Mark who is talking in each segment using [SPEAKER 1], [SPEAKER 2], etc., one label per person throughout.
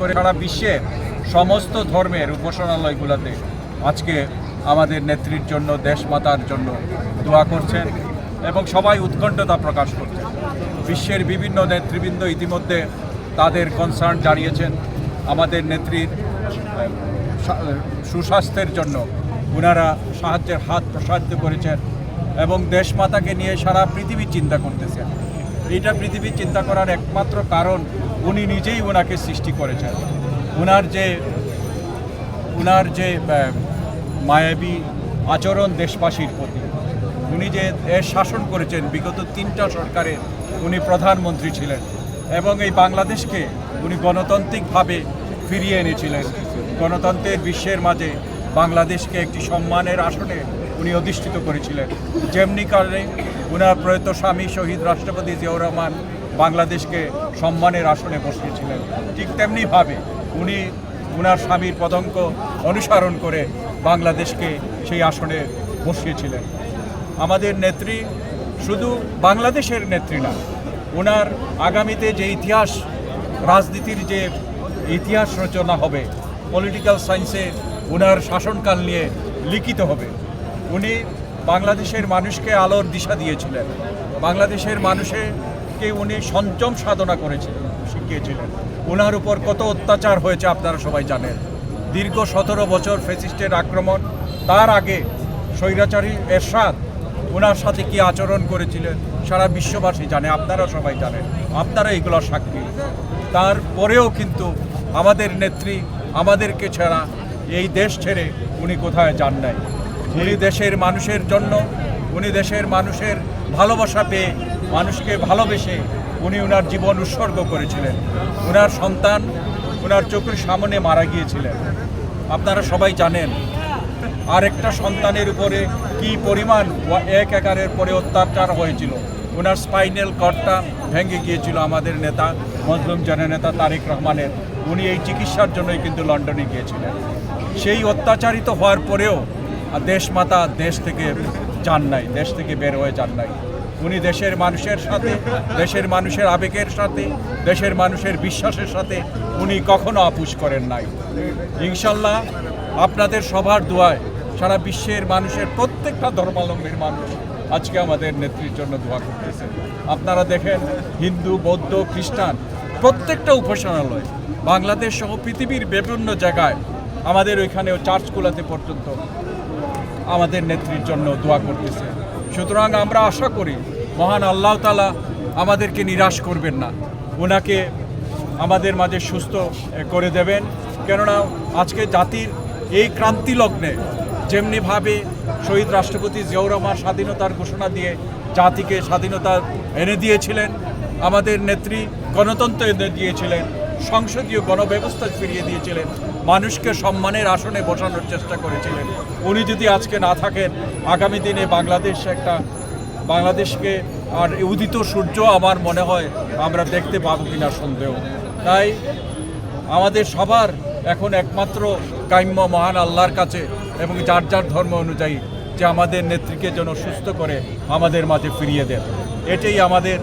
[SPEAKER 1] করে সারা বিশ্বে সমস্ত ধর্মের উপাসনালয়গুলোতে আজকে আমাদের নেত্রীর জন্য, দেশমাতার জন্য দোয়া করছেন এবং সবাই উৎকণ্ঠতা প্রকাশ করছেন। বিশ্বের বিভিন্ন নেতৃবৃন্দ ইতিমধ্যে তাদের কনসার্ন জানিয়েছেন। আমাদের নেত্রীর সুস্বাস্থ্যের জন্য ওনারা সাহায্যের হাত প্রসারিত করেছেন এবং দেশমাতাকে নিয়ে সারা পৃথিবী চিন্তা করতেছেন। এইটা পৃথিবী চিন্তা করার একমাত্র কারণ উনি নিজেই ওনাকে সৃষ্টি করেছেন। ওনার যে ওনার যে মায়াবী আচরণ দেশবাসীর প্রতি, উনি যে দেশ শাসন করেছেন, বিগত তিনটা সরকারে উনি প্রধানমন্ত্রী ছিলেন এবং এই বাংলাদেশকে উনি গণতান্ত্রিকভাবে ফিরিয়ে এনেছিলেন। গণতন্ত্রের বিশ্বের মাঝে বাংলাদেশকে একটি সম্মানের আসনে উনি অধিষ্ঠিত করেছিলেন। যেমনি কারণে উনার প্রয়ত স্বামী শহীদ রাষ্ট্রপতি জিয়াউর রহমান বাংলাদেশকে সম্মানের আসনে বসিয়েছিলেন। ঠিক তেমনিভাবে উনি উনার স্বামীর পদঙ্ক অনুসরণ করে বাংলাদেশকে সেই আসনে বসিয়েছিলেন। আমাদের নেত্রী শুধু বাংলাদেশের নেত্রী না ওনার আগামীতে যে ইতিহাস, রাজনীতির যে ইতিহাস রচনা হবে পলিটিক্যাল সায়েন্সে ওনার শাসনকাল নিয়ে লিখিত হবে। উনি বাংলাদেশের মানুষকে আলোর দিশা দিয়েছিলেন। বাংলাদেশের মানুষকে উনি সঞ্চম সাধনা করেছিলেন শিখিয়েছিলেন। ওনার উপর কত অত্যাচার হয়েছে আপনারা সবাই জানেন। দীর্ঘ সতেরো বছর ফেসিস্টের আক্রমণ, তার আগে স্বৈরাচারী এরশাদ ওনার সাথে কি আচরণ করেছিলেন সারা বিশ্ববাসী জানে, আপনারা সবাই জানেন। আপনারা এগুলো সাক্ষী। তারপরেও কিন্তু আমাদের নেত্রী আমাদেরকে ছাড়া এই দেশ ছেড়ে উনি কোথায় যান নাই। উনি দেশের মানুষের জন্য, উনি দেশের মানুষের ভালোবাসা পেয়ে মানুষকে ভালোবেসে উনি ওনার জীবন উৎসর্গ করেছিলেন। ওনার সন্তান ওনার চোখের সামনে মারা গিয়েছিলেন। আপনারা সবাই জানেন আরেকটা সন্তানের উপরে কি পরিমাণ এক একারের পরে অত্যাচার হয়েছিল। ওনার স্পাইনাল কর্ডটা ভেঙে গিয়েছিল আমাদের নেতা, মজলুম জননেতা তারেক রহমানের। উনি এই চিকিৎসার জন্যই কিন্তু লন্ডনে গিয়েছিলেন। সেই অত্যাচারিত হওয়ার পরেও দেশমাতা দেশ থেকে যান নাই, দেশ থেকে বের হয়ে যান নাই। উনি দেশের মানুষের সাথে, দেশের মানুষের আবেগের সাথে, দেশের মানুষের বিশ্বাসের সাথে উনি কখনো আপুস করেন নাই। ইনশাল্লাহ আপনাদের সবার দোয়ায় সারা বিশ্বের মানুষের প্রত্যেকটা ধর্মাবলম্বীর মানুষ আজকে আমাদের নেত্রীর জন্য দোয়া করতেছে। আপনারা দেখেন, হিন্দু, বৌদ্ধ, খ্রিস্টান, প্রত্যেকটা উপাসনালয়, বাংলাদেশ সহ পৃথিবীর বিভিন্ন জায়গায় আমাদের ওইখানেও চার্চগুলোতে পর্যন্ত আমাদের নেত্রীর জন্য দোয়া করতেছে। সুতরাং আমরা আশা করি, মহান আল্লাহ তালা আমাদেরকে নিরাশ করবেন না। ওনাকে আমাদের মাঝে সুস্থ করে দেবেন। কেননা আজকে জাতির এই ক্রান্তি লগ্নে যেমনিভাবে শহীদ রাষ্ট্রপতি জিয়াউর রহমান স্বাধীনতার ঘোষণা দিয়ে জাতিকে স্বাধীনতা এনে দিয়েছিলেন, আমাদের নেত্রী গণতন্ত্র এনে দিয়েছিলেন সংসদীয় গণব্যবস্থা ফিরিয়ে দিয়েছিলেন। মানুষকে সম্মানের আসনে বসানোর চেষ্টা করেছিলেন। উনি যদি আজকে না থাকেন, আগামী দিনে বাংলাদেশ একটা, বাংলাদেশকে আর উদিত সূর্য আমার মনে হয় আমরা দেখতে পাবো কিনা সন্দেহ। তাই আমাদের সবার এখন একমাত্র কাম্য মহান আল্লাহর কাছে এবং যার যার ধর্ম অনুযায়ী যে আমাদের নেত্রীকে যেন সুস্থ করে আমাদের মাঝে ফিরিয়ে দেন। এটাই আমাদের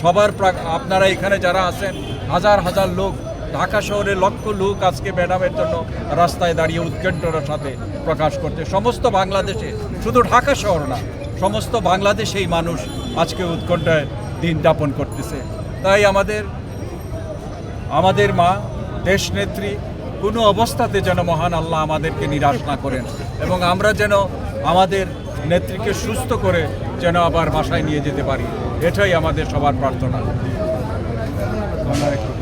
[SPEAKER 1] সবার আপনারা এখানে যারা আছেন হাজার হাজার লোক ঢাকা শহরে লক্ষ লোক আজকে ম্যাডামের জন্য রাস্তায় দাঁড়িয়ে উৎকণ্ঠার সাথে প্রকাশ করছে। সমস্ত বাংলাদেশে, শুধু ঢাকা শহর না, সমস্ত বাংলাদেশেই মানুষ আজকে উৎকণ্ঠায় দিন যাপন করতেছে। তাই আমাদের আমাদের মা, দেশনেত্রী, কোনো অবস্থাতে যেন মহান আল্লাহ আমাদেরকে নিরাশ না করেন এবং আমরা যেন আমাদের নেত্রীকে সুস্থ করে যেন আবার বাসায় নিয়ে যেতে পারি, এটাই আমাদের সবার প্রার্থনা। ধন্যবাদ